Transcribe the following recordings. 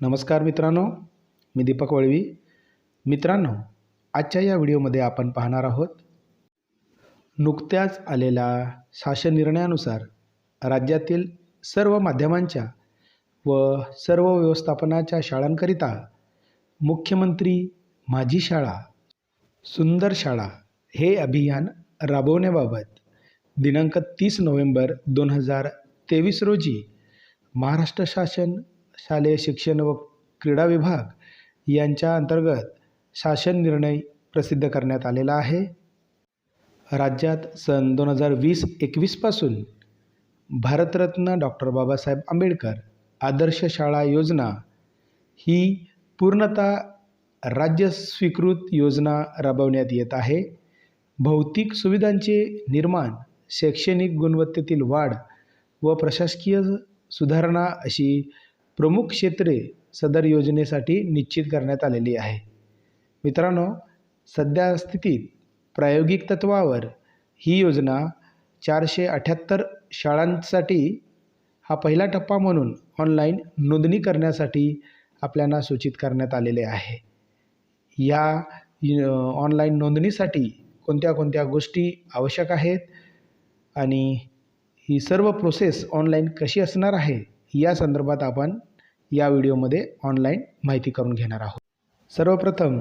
नमस्कार मित्रांनो मी दीपक वळवी. मित्रांनो आजच्या या व्हिडिओमध्ये आपण पाहणार आहोत नुकत्याच आलेल्या शासन निर्णयानुसार राज्यातील सर्व माध्यमांच्या व सर्व व्यवस्थापनाच्या शाळांकरिता मुख्यमंत्री माझी शाळा सुंदर शाळा हे अभियान राबवण्याबाबत दिनांक तीस नोव्हेंबर दोन हजार तेवीस रोजी महाराष्ट्र शासन शालेय शिक्षण व क्रीडा विभाग यांच्या अंतर्गत शासन निर्णय प्रसिद्ध करण्यात आलेला आहे. राज्यात सन दोन हजार वीस एकवीसपासून भारतरत्न डॉक्टर बाबासाहेब आंबेडकर आदर्श शाळा योजना ही पूर्णतः राज्य स्वीकृत योजना राबवण्यात येत आहे. भौतिक सुविधांचे निर्माण शैक्षणिक गुणवत्तेतील वाढ व प्रशासकीय सुधारणा अशी प्रमुख क्षेत्रे सदर योजनेसाठी निश्चित करण्यात आलेली आहे. मित्रांनो सध्या स्थितीत प्रायोगिक तत्वावर ही योजना चारशे अठ्ठ्याहत्तर शाळांसाठी हा पहिला टप्पा म्हणून ऑनलाईन नोंदणी करण्यासाठी आपल्याला सूचित करण्यात आलेले आहे. या ऑनलाईन नोंदणीसाठी कोणत्या कोणत्या गोष्टी आवश्यक आहेत आणि ही सर्व प्रोसेस ऑनलाईन कशी असणार आहे या संदर्भात आपण या व्हिडिओमध्ये ऑनलाईन माहिती करून घेणार आहोत. सर्वप्रथम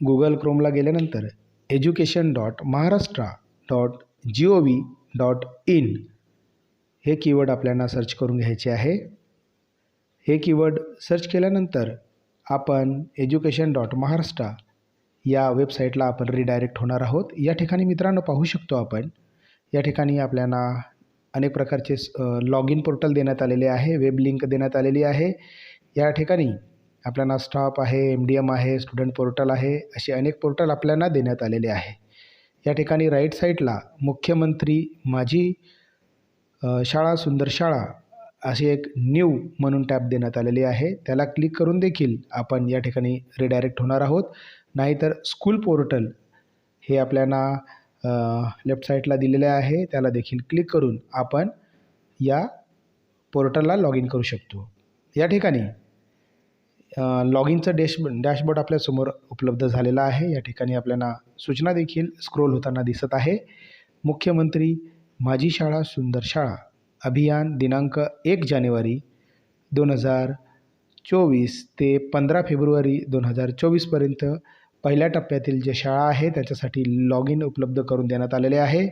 गुगल क्रोमला गेल्यानंतर education dot Maharashtra dot G O V dot in हे कीवर्ड आपल्याला सर्च करून घ्यायचे आहे. हे कीवर्ड सर्च केल्यानंतर आपण एज्युकेशन डॉट महाराष्ट्रा या वेबसाईटला आपण रिडायरेक्ट होणार आहोत. या ठिकाणी मित्रांनो पाहू शकतो आपण. या ठिकाणी आपल्याला अनेक प्रकारचे लॉग इन पोर्टल देण्यात आलेले आहे वेब लिंक देण्यात आलेली आहे. या ठिकाणी आपल्याला स्टाफ आहे एम डी एम आहे स्टुडंट पोर्टल आहे असे अनेक पोर्टल आपल्याला देण्यात आलेले आहे. या ठिकाणी राईट साईडला मुख्यमंत्री माझी शाळा सुंदर शाळा अशी एक न्यू म्हणून टॅब देण्यात आलेली आहे. त्याला क्लिक करून देखील आपण या ठिकाणी रिडायरेक्ट होणार आहोत. नाहीतर स्कूल पोर्टल हे आपल्याला लेफ्ट साईडला दिलेले आहे. त्याला देखील क्लिक करून आपण या पोर्टलला लॉग इन करू शकतो. या ठिकाणी लॉग इनचं डॅश डॅशबोर्ड आपल्यासमोर उपलब्ध झालेला आहे. या ठिकाणी आपल्याला सूचना देखील स्क्रोल होताना दिसत आहे. मुख्यमंत्री माझी शाळा सुंदर शाळा अभियान दिनांक एक जानेवारी दोन हजार चोवीस ते पंधरा फेब्रुवारी दोन हजार चोवीसपर्यंत पहिल्या टप्प्यातील जे शाळा आहे त्याच्यासाठी लॉग इन उपलब्ध करून देण्यात आलेले आहे.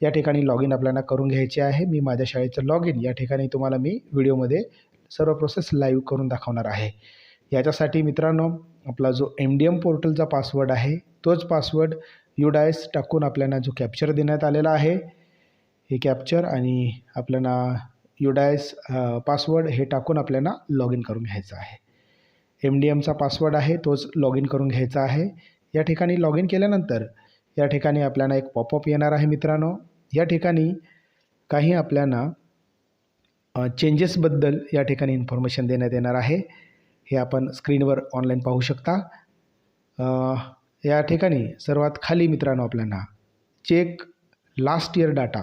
या ठिकाणी लॉग इन आपल्याला करून घ्यायचे आहे. मी माझ्या शाळेचं लॉग इन या ठिकाणी तुम्हाला मी व्हिडिओमध्ये सर्व प्रोसेस लाईव्ह करून दाखवणार आहे. याच्यासाठी मित्रांनो आपला जो एम डी एम पोर्टलचा पासवर्ड आहे तोच पासवर्ड युडायस टाकून आपल्याला जो कॅप्चर देण्यात आलेला आहे हे कॅप्चर आणि आपल्याला युडायस पासवर्ड हे टाकून आपल्याला लॉग इन करून घ्यायचं आहे. एम डी एमचा पासवर्ड आहे तोच लॉग इन करून घ्यायचा आहे. या ठिकाणी लॉग इन केल्यानंतर या ठिकाणी आपल्याला एक पॉपअप येणार आहे मित्रांनो. या ठिकाणी काही आपल्याला चेंजेसबद्दल या ठिकाणी इन्फॉर्मेशन देण्यात येणार आहे. हे आपण स्क्रीनवर ऑनलाईन पाहू शकता. या ठिकाणी सर्वात खाली मित्रांनो आपल्याला चेक लास्ट इयर डाटा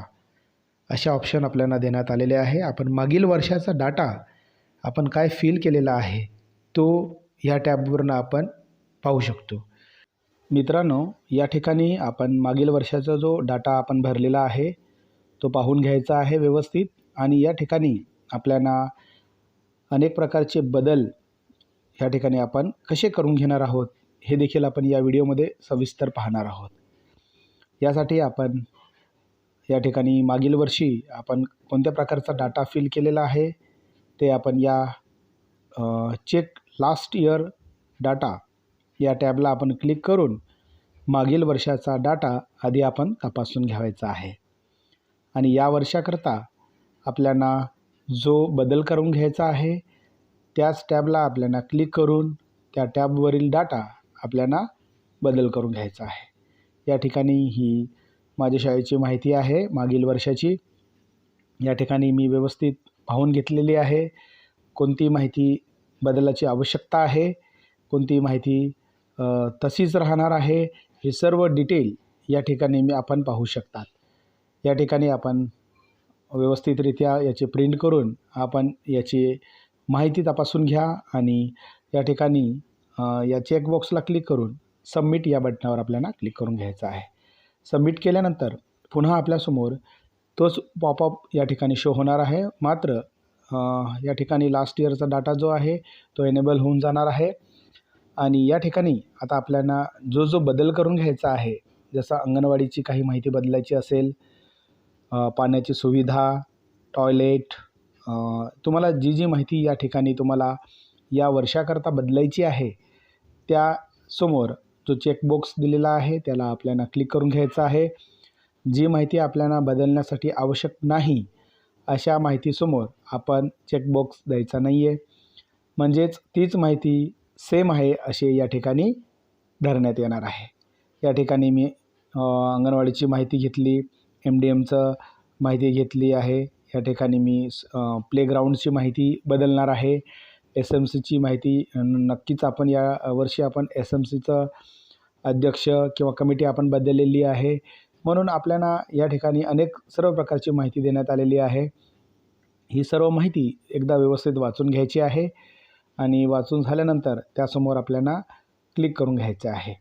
अशा ऑप्शन आपल्याला देण्यात आलेले आहे. आपण मागील वर्षाचा डाटा आपण काय फील केलेला आहे? तो ह्या टॅबवरनं आपण पाहू शकतो. मित्रांनो या ठिकाणी आपण मागील वर्षाचा जो डाटा आपण भरलेला आहे तो पाहून घ्यायचा आहे व्यवस्थित आणि या ठिकाणी आपल्याला अनेक प्रकारचे बदल ह्या ठिकाणी आपण कसे करून घेणार आहोत हे देखील आपण या व्हिडिओमध्ये सविस्तर पाहणार आहोत. यासाठी आपण या ठिकाणी मागील वर्षी आपण कोणत्या प्रकारचा डाटा फिल केलेला आहे ते आपण या चेक लास्ट इयर डाटा या टॅबला आपण क्लिक करून मागील वर्षाचा डाटा आधी आपण तपासून घ्यावायचा आहे. आणि या वर्षाकरता आपल्याला जो बदल करून घ्यायचा आहे त्याच टॅबला आपल्याला क्लिक करून त्या टॅबवरील डाटा आपल्याला बदल करून घ्यायचा आहे. या ठिकाणी ही माझ्या शाळेची माहिती आहे. मागील वर्षाची. या ठिकाणी मी व्यवस्थित पाहून घेतलेली आहे. कोणती माहिती बदलाची आवश्यकता आहे. कोणती माहिती तशीच राहणार आहे. हे सर्व डिटेल या ठिकाणी मी आपण पाहू शकतात. या ठिकाणी आपण व्यवस्थितरित्या याची प्रिंट करून आपण याची माहिती तपासून घ्या आणि या ठिकाणी या चेकबॉक्सला क्लिक करून सबमिट या बटनावर आपल्याला क्लिक करून घ्यायचं आहे. सबमिट केल्यानंतर पुन्हा आपल्यासमोर तोच पॉपअप या ठिकाणी शो होणार आहे. मात्र या ठिकाणी लास्ट इयरचा डाटा जो आहे तो एनेबल होऊन जाणार आहे. आणि या ठिकाणी आता आपल्याला जो जो बदल करून घ्यायचा आहे जसं अंगणवाडीची काही माहिती बदलायची असेल पाण्याची सुविधा टॉयलेट तुम्हाला जी जी माहिती या ठिकाणी तुम्हाला या वर्षाकरता बदलायची आहे त्यासमोर जो चेकबॉक्स दिलेला आहे त्याला आपल्याला क्लिक करून घ्यायचं आहे. जी माहिती आपल्याला बदलण्यासाठी आवश्यक नाही अशा माहितीसमोर आपण चेकबॉक्स द्यायचा नाही आहे म्हणजेच तीच माहिती सेम आहे असे या ठिकाणी धरण्यात येणार आहे. या ठिकाणी मी अंगणवाडीची माहिती घेतली एम डी एमचं माहिती घेतली आहे. या ठिकाणी मी प्लेग्राऊंडची माहिती बदलणार आहे. एस एम सीची माहिती नक्कीच आपण या वर्षी आपण एस एम सीचं अध्यक्ष किंवा कमिटी आपण बदललेली आहे. म्हणून आपल्याला या ठिकाणी अनेक सर्व प्रकारची माहिती देण्यात आलेली आहे. ही सर्व माहिती एकदा व्यवस्थित वाचून घ्यायची आहे आणि वाचून झाल्यानंतर त्यासमोर आपल्याला क्लिक करून घ्यायचं आहे.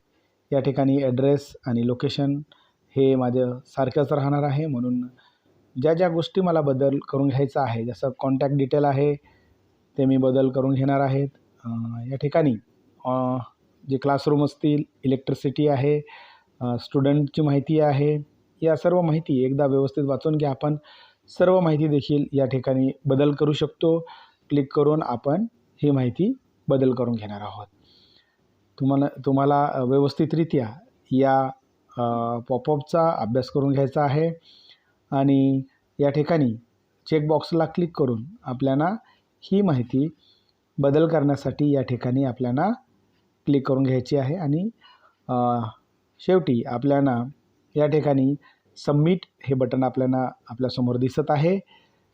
या ठिकाणी ॲड्रेस आणि लोकेशन हे माझं सारखंच राहणार आहे. म्हणून ज्या ज्या गोष्टी मला बदल करून घ्यायचं आहे जसं कॉन्टॅक्ट डिटेल आहे ते मी बदल करून घेणार आहेत. या ठिकाणी जे क्लासरूम असतील इलेक्ट्रिसिटी आहे स्टुडंटची माहिती आहे. या सर्व माहिती एकदा व्यवस्थित वाचून घ्या आपण. सर्व माहिती देखील या ठिकाणी बदल करू शकतो. क्लिक करून आपण ही माहिती बदल करून घेणार आहोत. तुम्हाला तुम्हाला व्यवस्थितरित्या या पॉपअपचा अभ्यास करून घ्यायचा आहे. आणि या ठिकाणी चेकबॉक्सला क्लिक करून आपल्याला ही माहिती बदल करण्यासाठी या ठिकाणी आपल्याला क्लिक करून घ्यायची आहे. आणि शेवटी आपल्याला या ठिकाणी सबमिट हे बटन आपल्याला आपल्यासमोर दिसत आहे.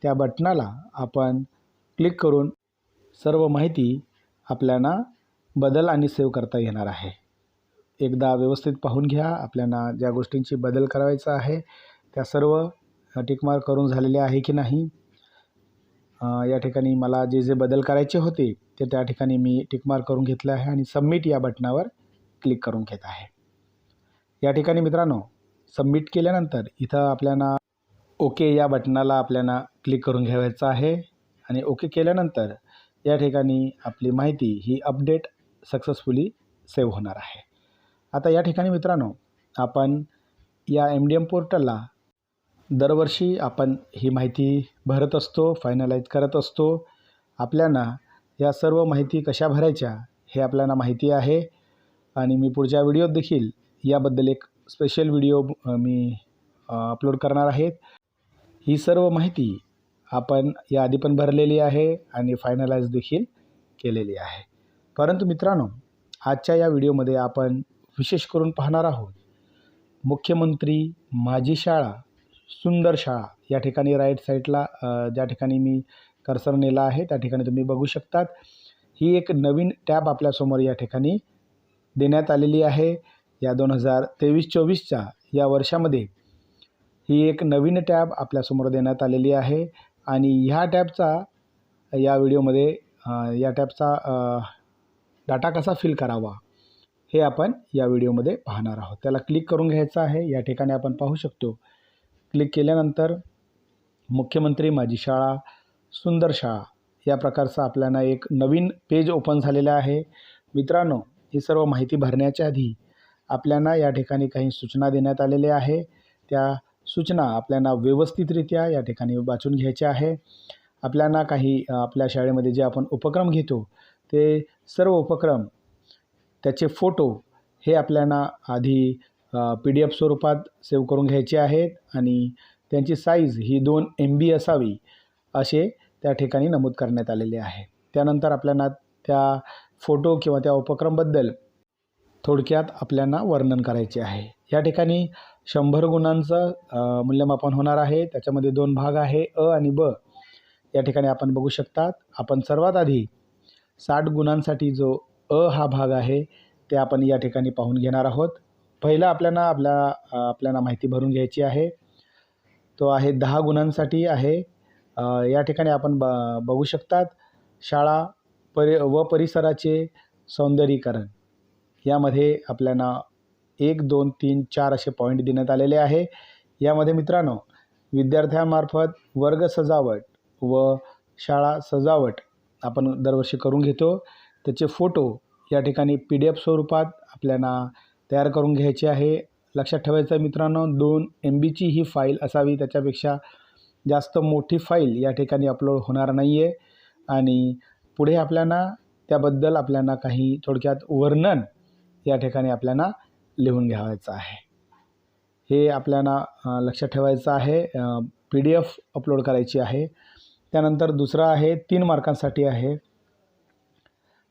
त्या बटनाला आपण क्लिक करून सर्व माहिती आपल्याला बदल आणि सेव्ह करता येणार आहे. एकदा व्यवस्थित पाहून घ्या. आपल्याला ज्या गोष्टींची बदल करायचा आहे त्या सर्व टिकमार्क करून झालेले आहे की नाही? या ठिकाणी मला जे जे बदल करायचे होते ते त्या ठिकाणी मी टिकमार्क करून घेतले आहे आणि सबमिट या बटनावर क्लिक करून घेत आहे. या ठिकाणी मित्रांनो सबमिट केल्यानंतर इथं आपल्याला ओके या बटनाला आपल्याला क्लिक करून घ्यायचं आहे. आणि ओके केल्यानंतर या ठिकाणी आपली माहिती ही अपडेट सक्सेसफुली सेव्ह होणार आहे. आता या ठिकाणी मित्रांनो आपण या एम डी एम पोर्टलला दरवर्षी आपण ही माहिती भरत असतो फायनलाईज करत असतो. आपल्याला या सर्व माहिती कशा भरायच्या हे आपल्याला माहिती आहे. आणि मी पुढच्या व्हिडिओत देखील याबद्दल एक स्पेशल व्हिडिओ मी अपलोड करणार आहेत ही सर्व माहिती आपण याआधी पण भरलेली आहे आणि फायनलाइज देखील केलेली आहे. परंतु मित्रांनो आजच्या या व्हिडिओमध्ये आपण विशेष करून पाहणार आहोत मुख्यमंत्री माझी शाळा सुंदर शाळा या ठिकाणी राईट साईडला ज्या ठिकाणी मी कर्सर नेला आहे त्या ठिकाणी तुम्ही बघू शकतात. ही एक नवीन टॅब आपल्यासमोर या ठिकाणी देण्यात आलेली आहे. या दोन हजार तेवीस चोवीसच्या या वर्षामध्ये ही एक नवीन टॅब आपल्यासमोर देण्यात आलेली आहे. आणि ह्या टॅबचा या व्हिडिओमध्ये या टॅबचा डाटा कसा फिल करावा हे आपण या व्हिडिओमध्ये पाहणार आहोत. त्याला क्लिक करून घ्यायचं आहे. या ठिकाणी आपण पाहू शकतो. क्लिक केल्यानंतर मुख्यमंत्री माझी शाळा सुंदर शाळा या प्रकारचा आपल्याला एक नवीन पेज ओपन झालेला आहे. मित्रांनो ही सर्व माहिती भरण्याच्या आधी आपल्याला या ठिकाणी काही सूचना देण्यात आलेल्या आहे. त्या सूचना आपल्याला व्यवस्थितरित्या या ठिकाणी वाचून घ्यायच्या आहे. आपल्याला काही आपल्या शाळेमध्ये जे आपण उपक्रम घेतो ते सर्व उपक्रम त्याचे फोटो हे आपल्याला आधी पी डी एफ स्वरूपात सेव्ह करून घ्यायचे आहेत आणि त्यांची साईज ही दोन एम बी असावी असे त्या ठिकाणी नमूद करण्यात आलेले आहे. त्यानंतर आपल्याला त्या फोटो किंवा त्या उपक्रमबद्दल थोडक्यात आपल्याला वर्णन करायचे आहे. या ठिकाणी शंभर गुणांचं मूल्यमापन होणार आहे. त्याच्यामध्ये दोन भाग आहे अ आणि ब. या ठिकाणी आपण बघू शकतात आपण सर्वात आधी साठ गुणांसाठी जो अ हा भाग आहे ते आपण या ठिकाणी पाहून घेणार आहोत. पहिलं आपल्याला आपल्या आपल्याला माहिती भरून घ्यायची आहे. तो आहे दहा गुणांसाठी आहे. या ठिकाणी आपण ब बघू शकतात शाळा परि व परिसराचे सौंदर्यीकरण. यामध्ये आपल्याला एक दोन तीन चार असे पॉईंट देण्यात आलेले आहे. यामध्ये मित्रांनो विद्यार्थ्यांमार्फत वर्ग सजावट व शाळा सजावट आपण दरवर्षी करून घेतो. त्याचे फोटो या ठिकाणी पी डी एफ स्वरूपात आपल्याला तयार करून घ्यायचे आहे. लक्षात ठेवायचं आहे मित्रांनो दोन एम बीची ही फाईल असावी. त्याच्यापेक्षा जास्त मोठी फाईल या ठिकाणी अपलोड होणार नाही आहे आणि पुढे आपल्याला त्याबद्दल आपल्याला काही थोडक्यात वर्णन या ठिकाणी आपल्याला लिहून घ्यावायचं आहे. हे आपल्याला लक्षात ठेवायचं आहे. पी डी एफ अपलोड करायची आहे. त्यानंतर दुसरं आहे तीन मार्कांसाठी आहे.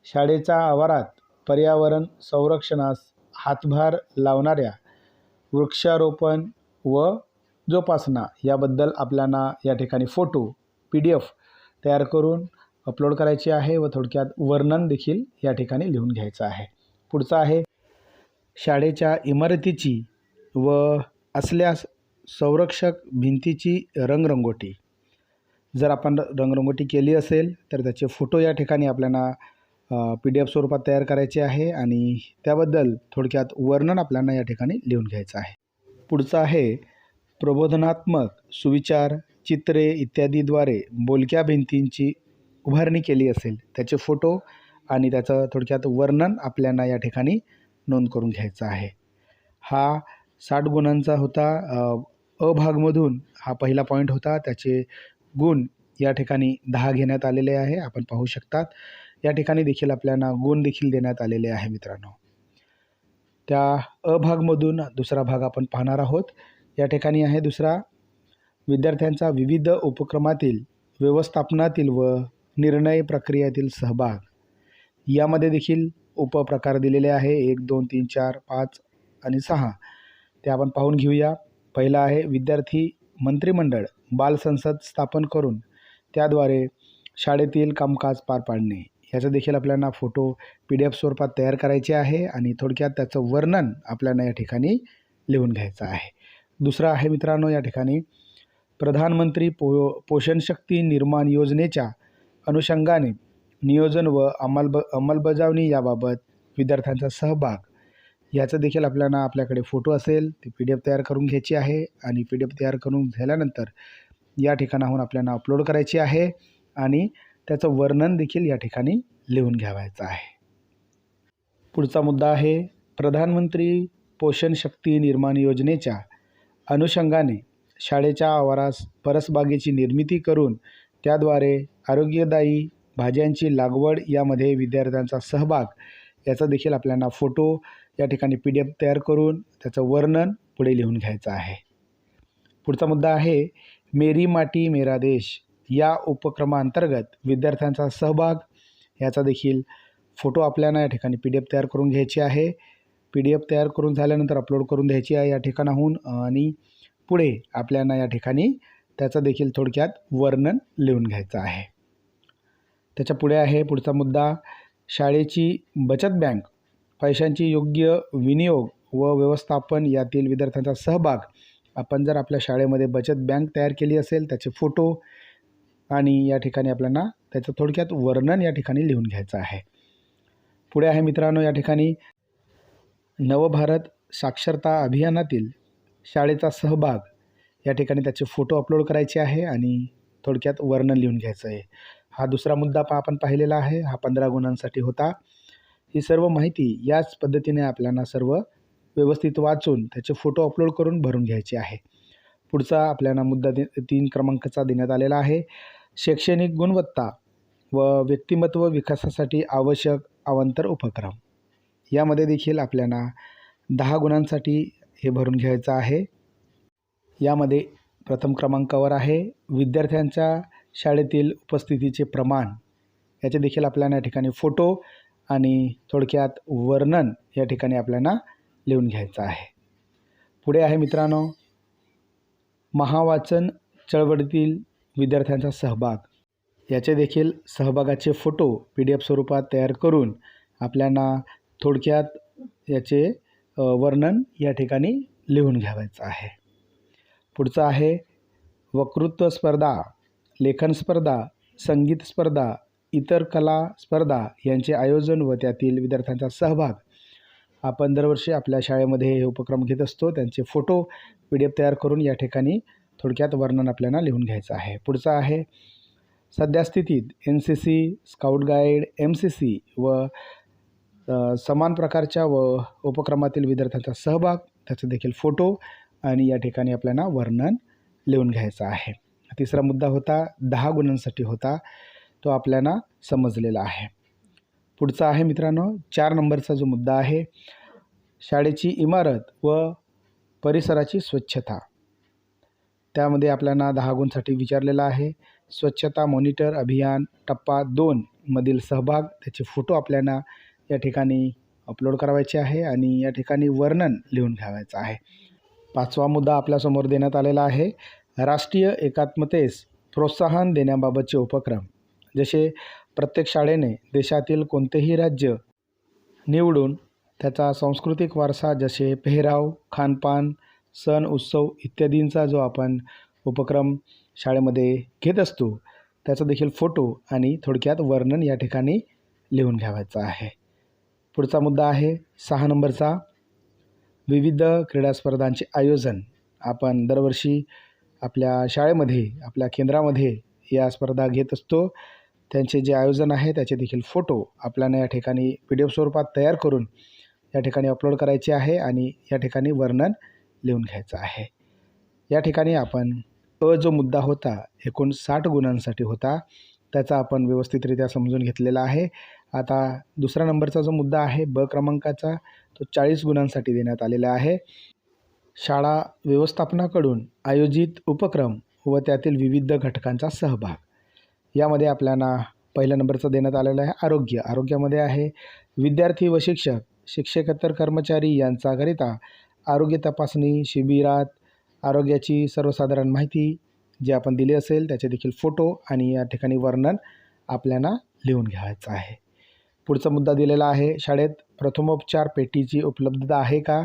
शाळेच्या आवारात पर्यावरण संरक्षणास हातभार लावणाऱ्या वृक्षारोपण व जोपासना याबद्दल आपल्याला या ठिकाणी फोटो पी डी एफ तयार करून अपलोड करायची आहे व थोडक्यात वर्णन देखील या ठिकाणी लिहून घ्यायचं आहे. पुढचं आहे शाळेच्या इमारतीची व असल्यास संरक्षक भिंतीची रंगरंगोटी. जर आपण रंगरंगोटी केली असेल तर त्याचे फोटो या ठिकाणी आपल्याला पी डी एफ स्वरूपात तयार करायचे आहे आणि त्याबद्दल थोडक्यात वर्णन आपल्याला या ठिकाणी लिहून घ्यायचं आहे. पुढचं आहे प्रबोधनात्मक सुविचार चित्रे इत्यादीद्वारे बोलक्या भिंतींची उभारणी केली असेल. त्याचे फोटो आणि त्याचं थोडक्यात वर्णन आपल्याला या ठिकाणी नोंद करून घ्यायचा आहे. हा साठ गुणांचा होता. अ, भागमधून हा पहिला पॉईंट होता. त्याचे गुण या ठिकाणी दहा घेण्यात आलेले आहे. आपण पाहू शकतात. या ठिकाणी देखील आपल्याला गुण देखील देण्यात आलेले आहे मित्रांनो. त्या अ भागमधून दुसरा भाग आपण पाहणार आहोत. या ठिकाणी आहे दुसरा. विद्यार्थ्यांचा विविध उपक्रमातील व्यवस्थापनातील व निर्णय प्रक्रियेतील सहभाग. यामध्ये देखील उपप्रकार दिलेले आहे. एक दोन तीन चार पाच आणि सहा. ते आपण पाहून घेऊया. पहिला आहे विद्यार्थी मंत्रिमंडळ बाल संसद स्थापन करून त्याद्वारे शाळेतील कामकाज पार पाडणे. याचं देखील आपल्याला फोटो पी डी एफ स्वरूपात तयार करायचे आहे आणि थोडक्यात त्याचं वर्णन आपल्याला या ठिकाणी लिहून घ्यायचं आहे. दुसरं आहे मित्रांनो या ठिकाणी प्रधानमंत्री पो पोषण शक्ती निर्माण योजनेच्या अनुषंगाने नियोजन व अंमलब अंमलबजावणी याबाबत विद्यार्थ्यांचा सहभाग. याचं देखील आपल्याला आपल्याकडे फोटो असेल ते पी डी एफ तयार करून घ्यायची आहे आणि पी डी एफ तयार करून झाल्यानंतर या ठिकाणाहून आपल्याला अपलोड करायची आहे आणि त्याचं वर्णन देखील या ठिकाणी लिहून घ्यावायचं आहे. पुढचा मुद्दा आहे प्रधानमंत्री पोषण शक्ती निर्माण योजनेच्या अनुषंगाने शाळेच्या आवारास परसबागेची निर्मिती करून त्याद्वारे आरोग्यदायी भाज्यांची लागवड यामध्ये विद्यार्थ्यांचा सहभाग याचा देखील आपल्याला फोटो या ठिकाणी पी डी एफ तयार करून त्याचं वर्णन पुढे लिहून घ्यायचं आहे. पुढचा मुद्दा आहे मेरी माटी मेरा देश या उपक्रमाअंतर्गत विद्यार्थ्यांचा सहभाग याचा देखील फोटो आपल्याला या ठिकाणी पी डी एफ तयार करून घ्यायची आहे. पी डी एफ तयार करून झाल्यानंतर अपलोड करून द्यायची आहे या ठिकाणाहून आणि पुढे आपल्याला या ठिकाणी त्याचं देखील थोडक्यात वर्णन लिहून घ्यायचं आहे. त्याच्या पुढे आहे पुढचा मुद्दा. शाळेची बचत बँक पैशांची योग्य विनियोग व व्यवस्थापन यातील विद्यार्थ्यांचा सहभाग. आपण जर आपल्या शाळेमध्ये बचत बँक तयार केली असेल त्याचे फोटो आणि या ठिकाणी आपल्याला त्याचं थोडक्यात वर्णन या ठिकाणी लिहून घ्यायचं आहे. पुढे आहे मित्रांनो या ठिकाणी नवभारत साक्षरता अभियानातील शाळेचा सहभाग. या ठिकाणी त्याचे फोटो अपलोड करायचे आहे आणि थोडक्यात वर्णन लिहून घ्यायचं आहे. हा दुसरा मुद्दा पा आपण पाहिलेला आहे. हा पंधरा गुणांसाठी होता. ही सर्व माहिती याच पद्धतीने आपल्याला सर्व व्यवस्थित वाचून त्याचे फोटो अपलोड करून भरून घ्यायचे आहे. पुढचा आपल्याला मुद्दा दे तीन क्रमांकाचा देण्यात आलेला आहे. शैक्षणिक गुणवत्ता व व्यक्तिमत्व विकासासाठी आवश्यक अवांतर उपक्रम. यामध्ये देखील आपल्याला दहा गुणांसाठी हे भरून घ्यायचं आहे. यामध्ये प्रथम क्रमांकावर आहे. विद्यार्थ्यांच्या शाळेतील उपस्थितीचे प्रमाण याचे देखील आपल्याला या ठिकाणी फोटो आणि थोडक्यात वर्णन या ठिकाणी आपल्याला लिहून घ्यायचं आहे. पुढे आहे मित्रांनो महावाचन चळवळीतील विद्यार्थ्यांचा सहभाग. याचे देखील सहभागाचे फोटो पी डी एफ स्वरूपात तयार करून आपल्याला थोडक्यात याचे वर्णन या ठिकाणी लिहून घ्यावायचं आहे. पुढचं आहे वक्तृत्व स्पर्धा. लेखन स्पर्धा संगीत स्पर्धा इतर कला स्पर्धा यांचे आयोजन व त्यातील विद्यार्थ्यांचा सहभाग. आपण दरवर्षी आपल्या शाळेमध्ये हे उपक्रम घेत असतो. त्यांचे फोटो पी डी एफ तयार करून या ठिकाणी थोडक्यात वर्णन आपल्याला लिहून घ्यायचं आहे. पुढचं आहे. सध्या स्थितीत N C C scout guide M C C व समान प्रकारच्या व उपक्रमातील विद्यार्थ्यांचा सहभाग त्याचे देखील फोटो आणि या ठिकाणी आपल्याला वर्णन लिहून घ्यायचं आहे. तिसरा मुद्दा होता दहा गुणांसाठी होता तो आपल्याला समजलेला आहे. पुढचा आहे मित्रांनो चार नंबरचा जो मुद्दा आहे शाळेची इमारत व परिसराची स्वच्छता. त्यामध्ये आपल्याला दहा गुणसाठी विचारलेला आहे स्वच्छता मॉनिटर अभियान टप्पा दोन मधील सहभाग त्याचे फोटो आपल्याला या ठिकाणी अपलोड करावायचे आहे आणि या ठिकाणी वर्णन लिहून घ्यावायचं आहे. पाचवा मुद्दा आपल्यासमोर देण्यात आलेला आहे राष्ट्रीय एकात्मतेस प्रोत्साहन देण्याबाबतचे उपक्रम जसे प्रत्येक शाळेने देशातील कोणतेही राज्य निवडून त्याचा सांस्कृतिक वारसा जसे पेहराव खानपान सण उत्सव इत्यादींचा जो आपण उपक्रम शाळेमध्ये घेत असतो त्याचा देखील फोटो आणि थोडक्यात वर्णन या ठिकाणी लिहून घ्यावायचं आहे. पुढचा मुद्दा आहे सहा नंबरचा. विविध क्रीडा स्पर्धांचे आयोजन आपण दरवर्षी आपल्या शाळेमध्ये आपल्या केंद्रामध्ये या स्पर्धा घेत असतो. त्यांचे जे आयोजन आहे त्याचे देखील फोटो आपल्याला या ठिकाणी पी डी एफ स्वरूपात तयार करून या ठिकाणी अपलोड करायचे आहे आणि या ठिकाणी वर्णन लिहून घ्यायचं आहे. या ठिकाणी आपण अ जो मुद्दा होता एकूण साठ गुणांसाठी होता त्याचा आपण व्यवस्थितरित्या समजून घेतलेला आहे. आता दुसरा नंबरचा जो मुद्दा आहे ब क्रमांकाचा तो चाळीस गुणांसाठी देण्यात आलेला आहे. शाळा व्यवस्थापनाकडून आयोजित उपक्रम व त्यातील विविध घटकांचा सहभाग. यामध्ये आपल्याला पहिल्या नंबरचं देण्यात आलेलं आहे आरोग्य. आरोग्यामध्ये आहे विद्यार्थी व शिक्षक शिक्षकेतर कर्मचारी यांच्याकरिता आरोग्य तपासणी शिबिरात आरोग्याची सर्वसाधारण माहिती जी आपण दिली असेल त्याचे देखील फोटो आणि या ठिकाणी वर्णन आपल्याला लिहून घ्यायचं आहे. पुढचा मुद्दा दिलेला आहे शाळेत प्रथमोपचार पेटीची उपलब्धता आहे का?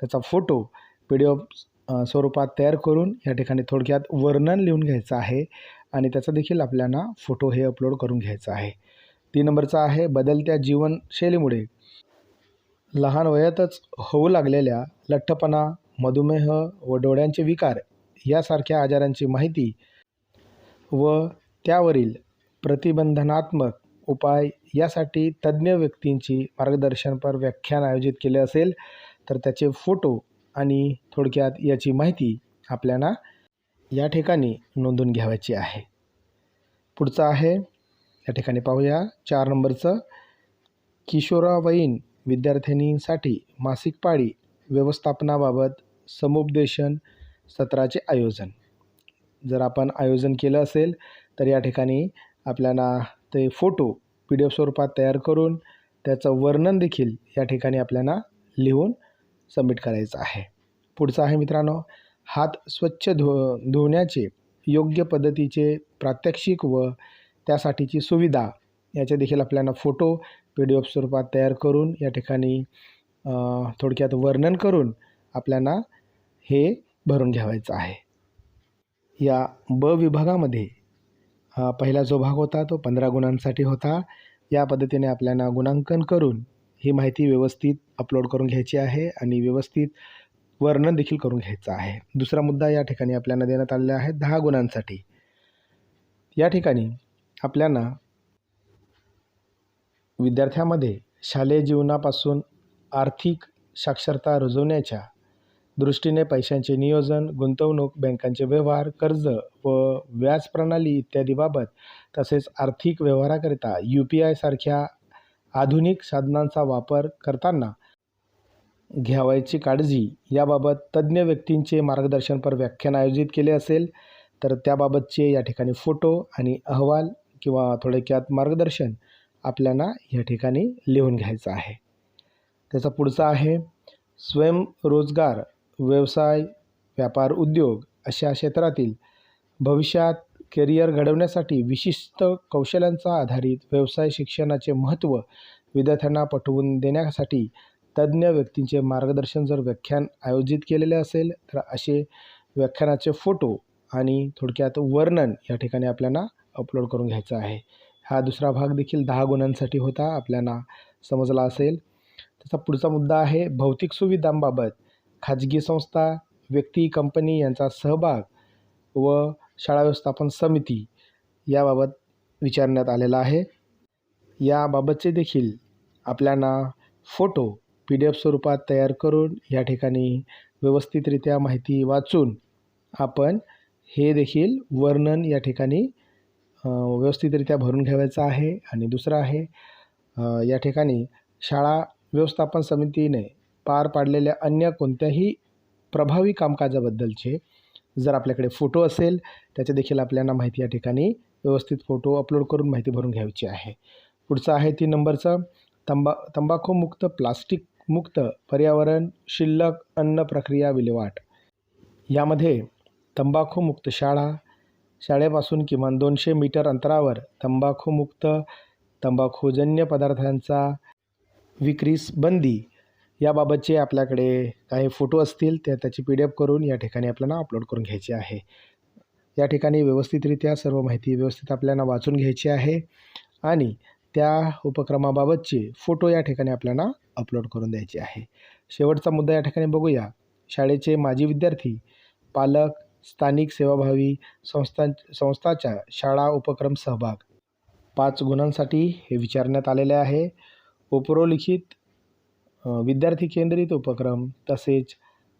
त्याचा फोटो पी डी एफ स्वरूपात तयार करून या ठिकाणी थोडक्यात वर्णन लिहून घ्यायचं आहे आणि त्याचा देखील आपल्याला फोटो हे अपलोड करून घ्यायचं आहे. तीन नंबरचा आहे बदलत्या जीवनशैलीमुळे लहान वयातच होऊ लागलेल्या लठ्ठपणा मधुमेह व डोळ्यांचे विकार यासारख्या आजारांची माहिती व त्यावरील प्रतिबंधनात्मक उपाय यासाठी तज्ज्ञ व्यक्तींची मार्गदर्शनपर व्याख्यान आयोजित केले असेल तर त्याचे फोटो आणि थोडक्यात याची माहिती आपल्याला या ठिकाणी नोंदून घ्यावायची आहे. पुढचं आहे या ठिकाणी पाहूया. चार नंबरचं किशोरावयीन विद्यार्थिनींसाठी मासिक पाळी व्यवस्थापनाबाबत समुपदेशन सत्राचे आयोजन. जर आपण आयोजन केलं असेल तर या ठिकाणी आपल्याला ते फोटो पी डी एफ स्वरूपात तयार करून त्याचं वर्णन देखील या ठिकाणी आपल्याला लिहून सबमिट करायचं आहे. पुढचं आहे मित्रांनो हात स्वच्छ धु धुण्याचे योग्य पद्धतीचे प्रात्यक्षिक व त्यासाठीची सुविधा याचे देखील आपल्याला फोटो पी डी एफ स्वरूपात तयार करून या ठिकाणी थोडक्यात वर्णन करून आपल्याला हे भरून घ्यावायचं आहे. या ब विभागामध्ये पहिला जो भाग होता तो पंधरा गुणांसाठी होता. या पद्धतीने आपल्याला गुणांकन करून ही माहिती व्यवस्थित अपलोड करून घ्यायची आहे आणि व्यवस्थित वर्णन देखील करून घ्यायचं आहे. दुसरा मुद्दा या ठिकाणी आपल्याला देण्यात आलेला आहे दहा गुणांसाठी. या ठिकाणी आपल्याला विद्यार्थ्यामध्ये शालेय जीवनापासून आर्थिक साक्षरता रुजवण्याच्या दृष्टीने पैशांचे नियोजन गुंतवणूक बँकांचे व्यवहार कर्ज व व्याज प्रणाली इत्यादीबाबत तसेच आर्थिक व्यवहाराकरिता यू पी आयसारख्या आधुनिक साधनांचा वापर करताना घ्यावयाची काळजी याबाबत तज्ज्ञ व्यक्तींचे मार्गदर्शनपर व्याख्यान आयोजित केले असेल तर त्याबाबतचे या ठिकाणी फोटो आणि अहवाल किंवा थोडक्यात मार्गदर्शन आपल्याला या ठिकाणी लिहून घ्यायचं आहे. त्याचा पुढचा आहे स्वयंरोजगार व्यवसाय व्यापार उद्योग अशा क्षेत्रातील भविष्यात करिअर घडवण्यासाठी विशिष्ट कौशल्यांचा आधारित व्यवसाय शिक्षणाचे महत्त्व विद्यार्थ्यांना पटवून देण्यासाठी तज्ज्ञ व्यक्तींचे मार्गदर्शन जर व्याख्यान आयोजित केलेले असेल तर असे व्याख्यानाचे फोटो आणि थोडक्यात वर्णन या ठिकाणी आपल्याला अपलोड करून घ्यायचं आहे. हा दुसरा भाग देखील दहा गुणांसाठी होता आपल्याला समजला असेल. त्याचा पुढचा मुद्दा आहे भौतिक सुविधांबाबत खाजगी संस्था व्यक्ती कंपनी यांचा सहभाग व शाळा व्यवस्थापन समिती याबाबत विचारण्यात आलेला आहे. याबाबतचे देखील आपल्याला फोटो पी डी एफ स्वरूपात तयार करून या ठिकाणी व्यवस्थितरित्या माहिती वाचून आपण हे देखील वर्णन या ठिकाणी व्यवस्थितरित्या भरून घ्यायचं आहे आणि दुसरं आहे या ठिकाणी शाळा व्यवस्थापन समितीने पार पाडलेल्या अन्य कोणत्याही प्रभावी कामकाजाबद्दलचे जर आपल्याकडे फोटो असेल त्याचे देखील आपल्याला माहिती या ठिकाणी व्यवस्थित फोटो अपलोड करून माहिती भरून घ्यायची आहे. पुढचं आहे तीन नंबरचं तंबा तंबाखूमुक्त प्लास्टिक मुक्त पर्यावरण शिल्लक अन्न प्रक्रिया विल्हेवाट. यामध्ये तंबाखूमुक्त शाळा शाळेपासून किमान दोनशे मीटर अंतरावर तंबाखूमुक्त तंबाखूजन्य पदार्थांचा विक्रीस बंदी. याबाबतचे आपल्याकडे काही फोटो असतील त्या त्याची पी डी एफ करून या ठिकाणी आपल्याला अपलोड करून घ्यायची आहे. या ठिकाणी व्यवस्थितरित्या सर्व माहिती व्यवस्थित आपल्याला वाचून घ्यायची आहे आणि त्या उपक्रमाबाबतचे फोटो या ठिकाणी आपल्याला अपलोड करून द्यायचे आहे. शेवटचा मुद्दा या ठिकाणी बघूया. शाळेचे माजी विद्यार्थी पालक स्थानिक सेवाभावी संस्था संस्थाच्या शाळा उपक्रम सहभाग. पाच गुणांसाठी हे विचारण्यात आलेले आहे. उपरोलिखित विद्यार्थी केंद्रित उपक्रम तसेच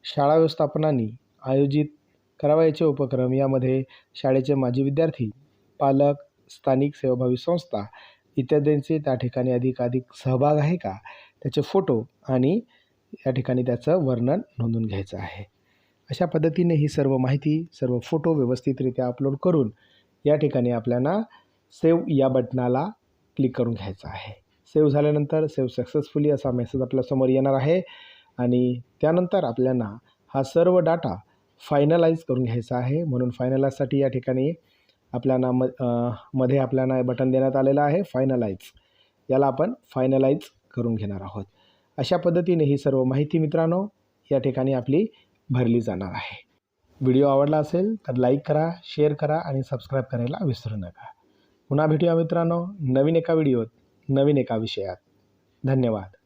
शाळा व्यवस्थापनानी आयोजित करावयाचे उपक्रम यामध्ये शाळेचे माजी विद्यार्थी पालक स्थानिक सेवाभावी संस्था इत्यादींचे त्या ठिकाणी अधिकाधिक सहभाग आहे का? त्याचे फोटो आणि या ठिकाणी त्याचं वर्णन नोंदून घ्यायचं आहे. अशा पद्धतीने ही सर्व माहिती सर्व फोटो व्यवस्थितरित्या अपलोड करून या ठिकाणी आपल्याला सेव्ह या बटनाला क्लिक करून घ्यायचं आहे. सेव्ह झाल्यानंतर सेव्ह सक्सेसफुली असा मेसेज आपल्यासमोर येणार आहे आणि त्यानंतर आपल्याला हा सर्व डाटा फायनलाइज करून घ्यायचा आहे. म्हणून फायनलाइजसाठी या ठिकाणी आपल्याला म मध्ये आपल्याला बटन देण्यात आलेलं आहे फायनलाइज याला आपण फायनलाइज करून घेणार आहोत. अशा पद्धतीने ही सर्व माहिती मित्रांनो या ठिकाणी आपली भरली जाणार आहे. व्हिडिओ आवडला असेल तर लाईक करा शेअर करा आणि सबस्क्राईब करायला विसरू नका. पुन्हा भेटूया मित्रांनो नवीन एका व्हिडिओत नवीन एका विषयात. धन्यवाद.